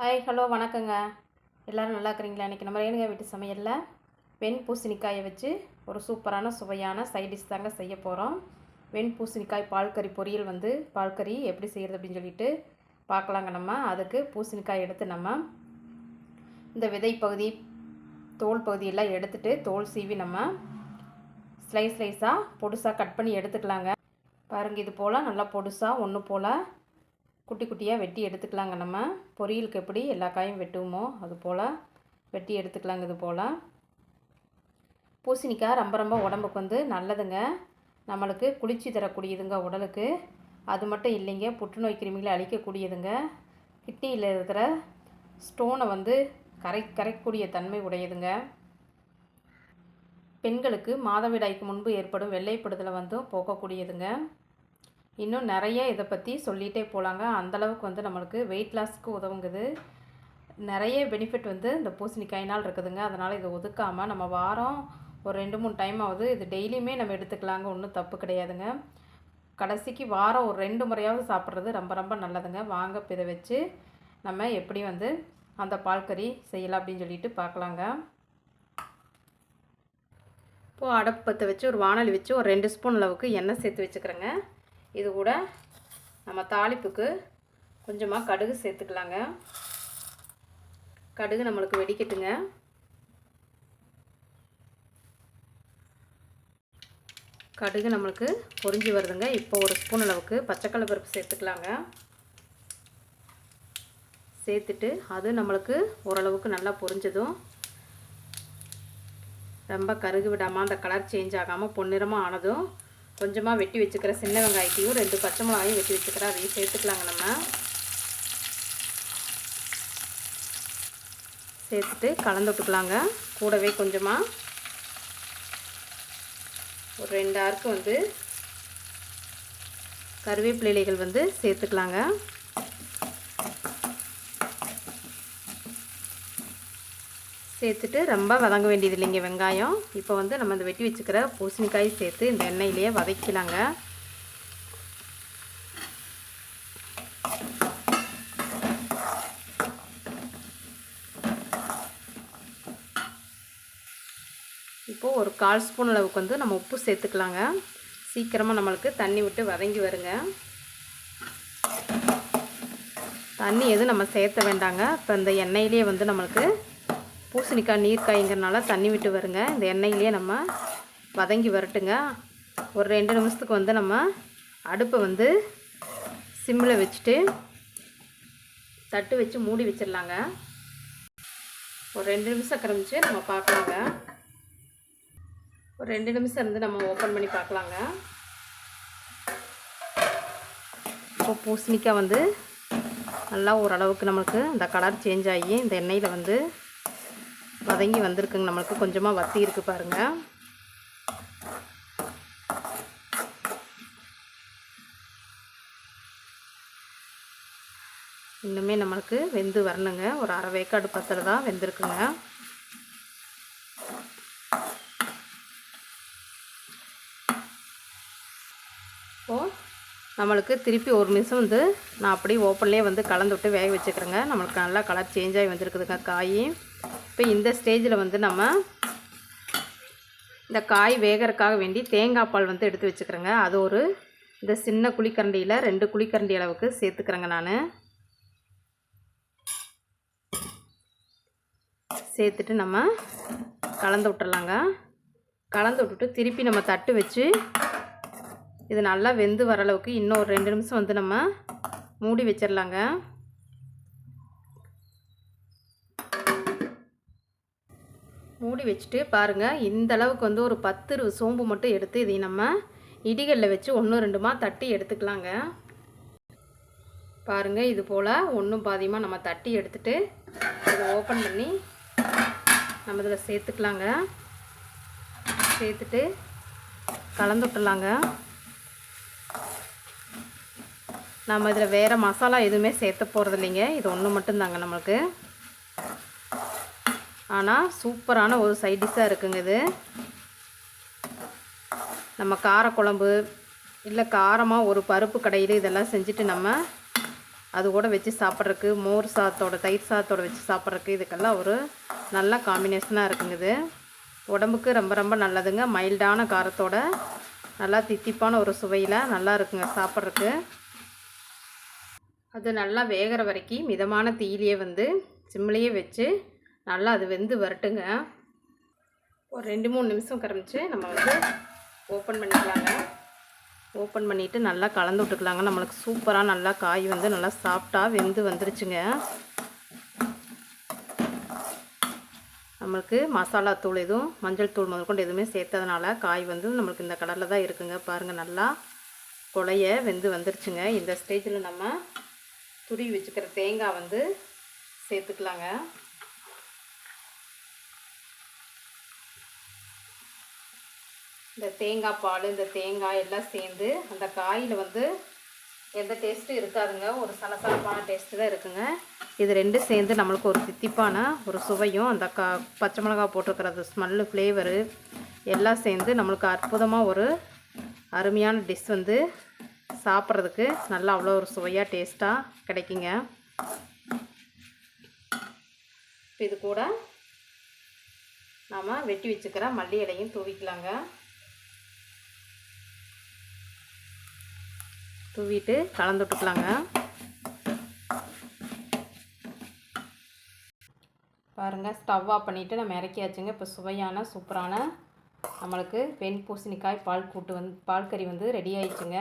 Hi hello வணக்கங்க. எல்லோரும் நல்லா இருக்கிறீங்களா? இன்றைக்கி நம்ம ரேணுகா வீட்டு சமையலில் வெண் பூசணிக்காயை வச்சு ஒரு சூப்பரான சுவையான சைட் டிஷ் தாங்க செய்ய போகிறோம் வெண் பூசணிக்காய் பால்கறி பொரியல் வந்து பால்கறி எப்படி செய்கிறது அப்படின்னு சொல்லிட்டு பார்க்கலாங்க நம்ம. அதுக்கு பூசணிக்காய் எடுத்து நம்ம இந்த விதை பகுதி தோல் பகுதியெல்லாம் எடுத்துகிட்டு தோல் சீவி நம்ம ஸ்லைஸ் ஸ்லைஸாக பொடுசாக கட் பண்ணி எடுத்துக்கலாங்க. பாருங்கள் இது போல் நல்லா பொடுசாக ஒன்று போல் குட்டி குட்டியாக வெட்டி எடுத்துக்கலாங்க நம்ம. பொரியலுக்கு எப்படி எல்லா காயும் வெட்டுவோமோ அது போல் வெட்டி எடுத்துக்கலாங்க இது போல். பூசணிக்காய் ரொம்ப ரொம்ப உடம்புக்கு வந்து நல்லதுங்க. நம்மளுக்கு குளிர்ச்சி தரக்கூடியதுங்க உடலுக்கு. அது மட்டும் இல்லைங்க புற்றுநோய் கிருமிகளை அழிக்கக்கூடியதுங்க. கிட்னியில் இருக்கிற ஸ்டோனை வந்து கரை கரைக்கக்கூடிய தன்மை உடையதுங்க. பெண்களுக்கு மாதவிடாய்க்கு முன்பு ஏற்படும் வெள்ளைப்படுதலை வந்து போக்கக்கூடியதுங்க. இன்னும் நிறைய இதை பற்றி சொல்லிகிட்டே போகலாங்க அந்தளவுக்கு வந்து நம்மளுக்கு வெயிட் லாஸ்க்கு உதவுங்குது. நிறைய பெனிஃபிட் வந்து இந்த பூசணிக்காயினால் இருக்குதுங்க. அதனால் இதை ஒதுக்காமல் நம்ம வாரம் ஒரு ரெண்டு மூணு டைம் ஆகுது இது டெய்லியுமே நம்ம எடுத்துக்கலாங்க. ஒன்றும் தப்பு கிடையாதுங்க. கடைசிக்கு வாரம் ஒரு ரெண்டு முறையாவது சாப்பிட்றது ரொம்ப ரொம்ப நல்லதுங்க. வாங்க இதை வச்சு நம்ம எப்படி வந்து அந்த பால் கறி செய்யலாம் அப்படின்னு சொல்லிட்டு பார்க்கலாங்க. இப்போது அடுப்பு பற்ற வச்சு ஒரு வானொலி வச்சு ஒரு ரெண்டு ஸ்பூன் அளவுக்கு எண்ணெய் சேர்த்து வச்சுக்கிறேங்க. இது கூட நம்ம தாளிப்புக்கு கொஞ்சமாக கடுகு சேர்த்துக்கலாங்க. கடுகு நம்மளுக்கு வெடிக்கட்டுங்க. கடுகு நம்மளுக்கு பொரிஞ்சு வருதுங்க. இப்போ ஒரு ஸ்பூன் அளவுக்கு பச்சைக்கடலை பருப்பு சேர்த்துக்கலாங்க. சேர்த்துட்டு அது நம்மளுக்கு ஓரளவுக்கு நல்லா பொரிஞ்சதும் ரொம்ப கருகு விடாமல் அந்த கலர் சேஞ்ச் ஆகாமல் பொன்னிறமாக ஆனதும் கொஞ்சமாக வெட்டி வச்சுக்கிற சின்ன வெங்காயத்தையும் ரெண்டு பச்சை மிளகாயும் வெட்டி வச்சுக்கிறேன் அதையும் சேர்த்துக்கலாங்க நம்ம. சேர்த்துட்டு கலந்து விட்டுக்கலாங்க கூடவே கொஞ்சமாக ஒரு ரெண்டு ஆருக்கு வந்து கருவேப்பிலைகள் வந்து சேர்த்துக்கலாங்க. சேர்த்துட்டு ரொம்ப வதங்க வேண்டியது இல்லைங்க வெங்காயம். இப்போ வந்து நம்ம இந்த வெட்டி வச்சுக்கிற பூசணிக்காய் சேர்த்து இந்த எண்ணெயிலேயே வதக்கலாங்க இப்போது ஒரு கால் ஸ்பூன் அளவுக்கு வந்து நம்ம உப்பு சேர்த்துக்கலாங்க. சீக்கிரமாக நம்மளுக்கு தண்ணி விட்டு வதங்கி வருங்க. தண்ணி எதுவும் நம்ம சேர்த்த வேண்டாங்க. இப்போ இந்த எண்ணெயிலே வந்து நம்மளுக்கு பூசணிக்காய் நீர் காய்ங்கிறனால தண்ணி விட்டு வருங்க. இந்த எண்ணெயிலேயே நம்ம வதங்கி வரட்டுங்க. ஒரு ரெண்டு நிமிஷத்துக்கு வந்து நம்ம அடுப்பை வந்து சிம்மில் வச்சுட்டு தட்டு வச்சு மூடி வச்சிடலாங்க. ஒரு ரெண்டு நிமிஷம் கிளம்பிச்சு நம்ம பார்க்கலாங்க. ஒரு ரெண்டு நிமிஷம் இருந்து நம்ம ஓப்பன் பண்ணி பார்க்கலாங்க. இப்போ பூசணிக்காய் வந்து நல்லா ஓரளவுக்கு நம்மளுக்கு இந்த கலர் சேஞ்ச் ஆகி இந்த எண்ணெயில் வந்து வதங்கி வந்திருக்குங்க. நம்மளுக்கு கொஞ்சமாக வத்தி இருக்குது பாருங்கள் இன்னுமே நம்மளுக்கு வெந்து வரணுங்க. ஒரு அரை வேக்காடு பத்தில் தான் வெந்திருக்குங்க. இப்போது நம்மளுக்கு திருப்பி ஒரு நிமிஷம் வந்து நான் அப்படியே ஓப்பன்லேயே வந்து கலந்து விட்டு வேக வச்சுக்கிறேங்க. நம்மளுக்கு நல்லா கலர் சேஞ்ச் ஆகி வந்திருக்குதுங்க காய். இப்போ இந்த ஸ்டேஜில் வந்து நம்ம இந்த காய் வேகறதுக்காக வேண்டி தேங்காய் பால் வந்து எடுத்து வச்சுக்கிறேங்க. அது ஒரு இந்த சின்ன குழிக்கரண்டியில் ரெண்டு குழிக்கரண்டி அளவுக்கு சேர்த்துக்கிறேங்க நான். சேர்த்துட்டு நம்ம கலந்து விட்டுறலாங்க. கலந்து விட்டுட்டு திருப்பி நம்ம தட்டு வச்சு இது நல்லா வெந்து வர அளவுக்கு இன்னும் ஒரு ரெண்டு நிமிஷம் வந்து நம்ம மூடி வச்சிடலாங்க மூடி வச்சுட்டு பாருங்கள் இந்த அளவுக்கு வந்து ஒரு பத்து சோம்பு மட்டும் எடுத்து இதை நம்ம இடிகளில் வச்சு ஒன்று ரெண்டுமா தட்டி எடுத்துக்கலாங்க. பாருங்கள் இது போல் ஒன்றும் பாதியமாக நம்ம தட்டி எடுத்துட்டு இதை ஓப்பன் பண்ணி நம்ம இதில் சேர்த்துக்கலாங்க. சேர்த்துட்டு கலந்து விட்டுலாங்க நம்ம இதில் வேறு மசாலா எதுவுமே சேர்த்த போகிறது இல்லைங்க இது ஒன்று மட்டும்தாங்க நம்மளுக்கு. ஆனால் சூப்பரான ஒரு சைட் டிஷ்ஷாக இருக்குங்க இது. நம்ம காரக்குழம்பு இல்லை காரமாக ஒரு பருப்பு கடையில் இதெல்லாம் செஞ்சுட்டு நம்ம அது கூட வச்சு சாப்பிட்றதுக்கு மோர் சாத்தோட தயிர் சாத்தோட வச்சு சாப்பிட்றதுக்கு இதுக்கெல்லாம் ஒரு நல்ல காம்பினேஷனாக இருக்குங்க இது. உடம்புக்கு ரொம்ப ரொம்ப நல்லதுங்க. மைல்டான காரத்தோட நல்லா தித்திப்பான ஒரு சுவையில் நல்லா இருக்குங்க சாப்பிட்றதுக்கு. அது நல்லா வேகிற வரைக்கும் மிதமான தீயிலேயே வந்து சிம்லேயே வச்சு நல்லா அது வெந்து வரட்டுங்க. ஒரு ரெண்டு மூணு நிமிஷம் கரமிச்சு நம்ம வந்து ஓப்பன் பண்ணிக்கலாங்க. ஓப்பன் பண்ணிவிட்டு நல்லா கலந்து விட்டுக்கலாங்க. நம்மளுக்கு சூப்பராக நல்லா காய் வந்து நல்லா சாஃப்டாக வெந்து வந்துருச்சுங்க. நம்மளுக்கு மசாலா தூள் எதுவும் மஞ்சள் தூள் முதற்கொண்டு எதுவுமே சேர்த்ததுனால காய் வந்து நம்மளுக்கு இந்த கலரில் தான் இருக்குங்க. பாருங்கள் நல்லா கொலைய வெந்து வந்துருச்சுங்க. இந்த ஸ்டேஜில் நம்ம துருவி வச்சுக்கிற தேங்காய் வந்து சேர்த்துக்கலாங்க. இந்த தேங்காய் பால் இந்த தேங்காய் எல்லாம் சேர்ந்து அந்த காயில் வந்து எந்த டேஸ்ட்டும் இருக்காதுங்க. ஒரு சலசலப்பான டேஸ்ட்டு தான் இருக்குங்க. இது ரெண்டும் சேர்ந்து நம்மளுக்கு ஒரு தித்திப்பான ஒரு சுவையும் அந்த கா பச்சை மிளகா போட்டிருக்கிறது ஸ்மெல்லு ஃப்ளேவரு எல்லாம் சேர்ந்து நம்மளுக்கு அற்புதமாக ஒரு அருமையான டிஷ் வந்து சாப்பிட்றதுக்கு நல்லா அவ்வளோ ஒரு சுவையாக டேஸ்ட்டாக கிடைக்குங்க. இது கூட நாம் வெட்டி வச்சுக்கிற மல்லி இலையும் தூவிக்கலாங்க. தூவிட்டு கலந்து விட்டுக்கலாங்க. பாருங்கள் ஸ்டவ் ஆஃப் பண்ணிவிட்டு நம்ம இறக்கியாச்சுங்க. இப்போ சுவையான சூப்பரான நம்மளுக்கு வெண் பூசணிக்காய் பால் கூட்டு வந்து பால் கறி வந்து ரெடி ஆயிடுச்சுங்க.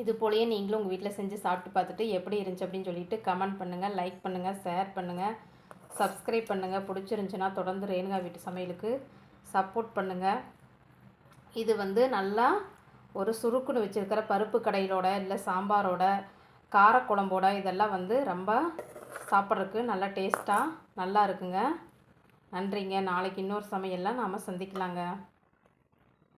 இது போலயே நீங்களும் உங்கள் வீட்டில் செஞ்சு சாப்பிட்டு பார்த்துட்டு எப்படி இருந்துச்சு அப்படின்னு சொல்லிட்டு கமெண்ட் பண்ணுங்கள் லைக் பண்ணுங்கள் ஷேர் பண்ணுங்கள் சப்ஸ்கிரைப் பண்ணுங்கள் பிடிச்சிருந்துச்சுன்னா தொடர்ந்து ரேணுகா வீட்டு சமையலுக்கு சப்போர்ட் பண்ணுங்கள் இது வந்து நல்லா ஒரு சுருக்குன்னு வச்சுருக்கிற பருப்பு கடையிலோட இல்லை சாம்பாரோட காரக்குழம்போட இதெல்லாம் வந்து ரொம்ப சாப்பிட்றதுக்கு நல்லா டேஸ்ட்டாக நல்லா இருக்குங்க. நன்றிங்க. நாளைக்கு இன்னொரு சமையல்லாம் நாம் சந்திக்கலாங்க.